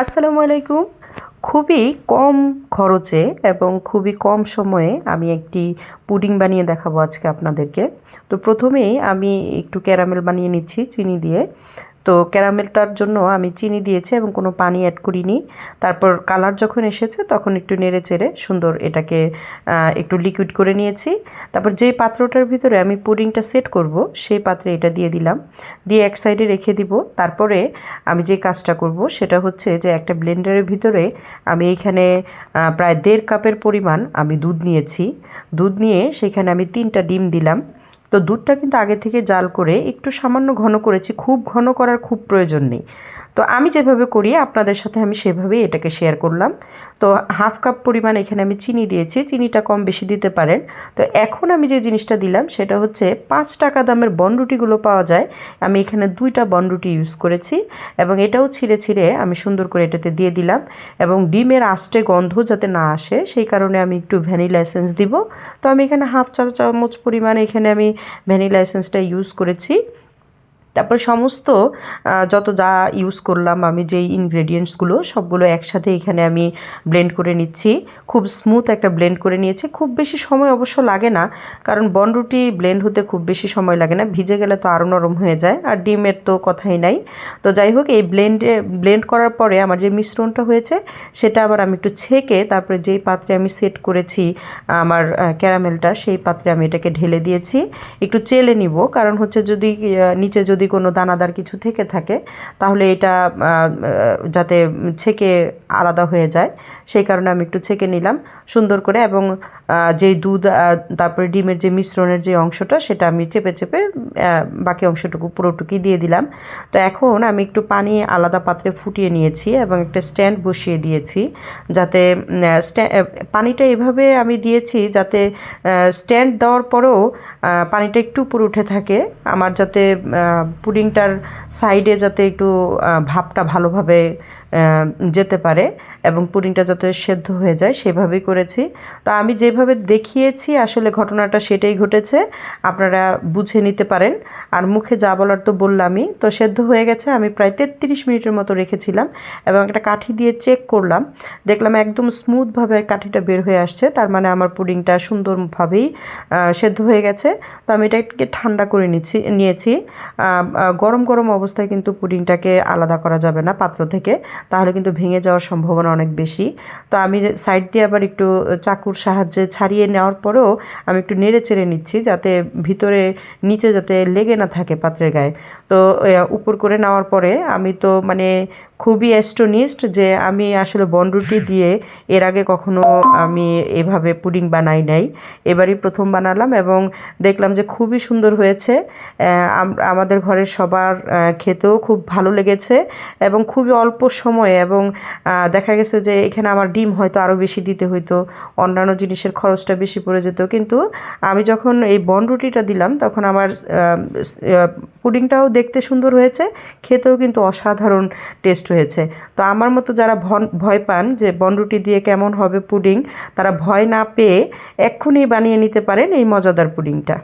আসসালামু আলাইকুম। খুবই কম খরচে এবং খুবই কম সময়ে আমি একটি পুডিং বানিয়ে দেখাবো আজকে আপনাদেরকে। তো প্রথমেই আমি একটু ক্যারামেল বানিয়ে নিচ্ছি চিনি দিয়ে। তো ক্যারামেলটার জন্য আমি চিনি দিয়েছি এবং কোনো পানি অ্যাড করিনি। তারপর কালার যখন এসেছে তখন একটু নেড়ে চেড়ে সুন্দর এটাকে একটু লিকুইড করে নিয়েছি। তারপর যে পাত্রটার ভিতরে আমি পুডিংটা সেট করব সেই পাত্রে এটা দিয়ে দিলাম। দিয়ে এক সাইডে রেখে দিব। তারপরে আমি যে কাজটা করব সেটা হচ্ছে যে একটা ব্লেন্ডারের ভিতরে আমি এইখানে প্রায় দেড় কাপের পরিমাণ আমি দুধ নিয়েছি। দুধ নিয়ে সেখানে আমি তিনটা ডিম দিলাম। তো দুধটা কিন্তু আগে থেকে জাল করে একটু সামান্য ঘন করেছি। খুব ঘন করার খুব প্রয়োজন নেই। তো আমি যেভাবে করি, আপনাদের সাথে আমি সেভাবেই এটাকে শেয়ার করলাম। তো হাফ কাপ পরিমাণ এখানে আমি চিনি দিয়েছি, চিনিটা কম বেশি দিতে পারেন। তো এখন আমি যে জিনিসটা দিলাম, সেটা হচ্ছে পাঁচ টাকা দামের বনরুটিগুলো পাওয়া যায়। আমি এখানে দুইটা বনরুটি ইউজ করেছি এবং এটাও ছিঁড়ে ছিঁড়ে আমি সুন্দর করে এটাতে দিয়ে দিলাম এবং ডিমের আষ্টে গন্ধ যাতে না আসে, সেই কারণে আমি একটু ভ্যানিলা এসেন্স দিব। তো আমি এখানে হাফ চা চামচ পরিমাণ এখানে আমি ভ্যানিলা এসেন্সটা ইউজ করেছি। তারপর সমস্ত যত যা ইউজ করলাম আমি যেই ইনগ্রেডিয়েন্টসগুলো সবগুলো একসাথে এখানে আমি ব্লেন্ড করে নিচ্ছি। খুব স্মুথ একটা ব্লেন্ড করে নিয়েছি। খুব বেশি সময় অবশ্য লাগে না, কারণ বনরুটি ব্লেন্ড হতে খুব বেশি সময় লাগে না। ভিজে গেলে তো আরও নরম হয়ে যায়, আর ডিমের তো কথাই নাই। তো যাই হোক, এই ব্লেন্ডে ব্লেন্ড করার পরে আমার যে মিশ্রণটা হয়েছে, সেটা আবার আমি একটু ছেঁকে, তারপরে যেই পাত্রে আমি সেট করেছি, আমার ক্যারামেলটা সেই পাত্রে আমি এটাকে ঢেলে দিয়েছি। একটু চেলে নিব, কারণ হচ্ছে যদি নিচে যদি যদি কোনো দানাদার কিছু থেকে থাকে, তাহলে এটা যাতে ছেঁকে আলাদা হয়ে যায়। সেই কারণে আমি একটু ছেঁকে নিলাম। সুন্দর করে এবং যেই দুধ তারপরে ডিমের যে মিশ্রণের যে অংশটা সেটা আমি চেপে চেপে বাকি অংশটুকু পুরোটুকুই দিয়ে দিলাম। তো এখন আমি একটু পানি আলাদা পাত্রে ফুটিয়ে নিয়েছি এবং একটা স্ট্যান্ড বসিয়ে দিয়েছি যাতে পানিটা এভাবে আমি দিয়েছি যাতে স্ট্যান্ড দেওয়ার পরেও পানিটা একটু উপরে উঠে থাকে। আমার যাতে পুডিংটার সাইডে যাতে একটু ভাবটা ভালোভাবে যেতে পারে এবং পুডিংটা যাতে সেদ্ধ হয়ে যায়, সেভাবেই করেছি। তা আমি যেভাবে দেখিয়েছি, আসলে ঘটনাটা সেটাই ঘটেছে। আপনারা বুঝে নিতে পারেন। আর মুখে যা বলার তো বললামই। তো সেদ্ধ হয়ে গেছে, আমি প্রায় তেত্রিশ মিনিটের মতো রেখেছিলাম এবং একটা কাঠি দিয়ে চেক করলাম। দেখলাম একদম স্মুথভাবে কাঠিটা বের হয়ে আসছে, তার মানে আমার পুডিংটা সুন্দরভাবেই সেদ্ধ হয়ে গেছে। তো আমি এটাকে ঠান্ডা করে নিচ্ছি নিয়েছি। গরম গরম অবস্থায় কিন্তু পুডিংটাকে আলাদা করা যাবে না পাত্র থেকে। তাহলে কিন্তু ভেঙে যাওয়ার সম্ভাবনা অনেক বেশি। তো আমি সাইড দিয়ে আবার একটু চাকুর সাহায্যে ছাড়িয়ে নেওয়ার পরেও আমি একটু নেড়ে চেড়ে নিচ্ছি যাতে ভিতরে, নিচে যাতে লেগে না থাকে পাত্রের গায়ে। তো উপর করে নেওয়ার পরে আমি তো মানে খুবই অ্যাস্টোনিস্ট যে আমি আসলে বনরুটি দিয়ে এর আগে কখনো আমি এভাবে পুডিং বানাই নাই। এবারই প্রথম বানালাম এবং দেখলাম যে খুবই সুন্দর হয়েছে। আমাদের ঘরের সবার খেতেও খুব ভালো লেগেছে এবং খুবই অল্প সময়ে এবং দেখা গেছে যে এখানে আমার ডিম হয়তো আরও বেশি দিতে হইতো, অন্যান্য জিনিসের খরচটা বেশি পড়ে যেত। কিন্তু আমি যখন এই বনরুটিটা দিলাম তখন আমার পুডিংটাও দেখতে সুন্দর হয়েছে, খেতেও কিন্তু অসাধারণ টেস্ট হয়েছে। তো আমার মতো যারা ভয় পান যে বনরুটি দিয়ে কেমন হবে পুডিং, তারা ভয় না পেয়ে এক্ষুনি বানিয়ে নিতে পারেন এই মজাদার পুডিংটা।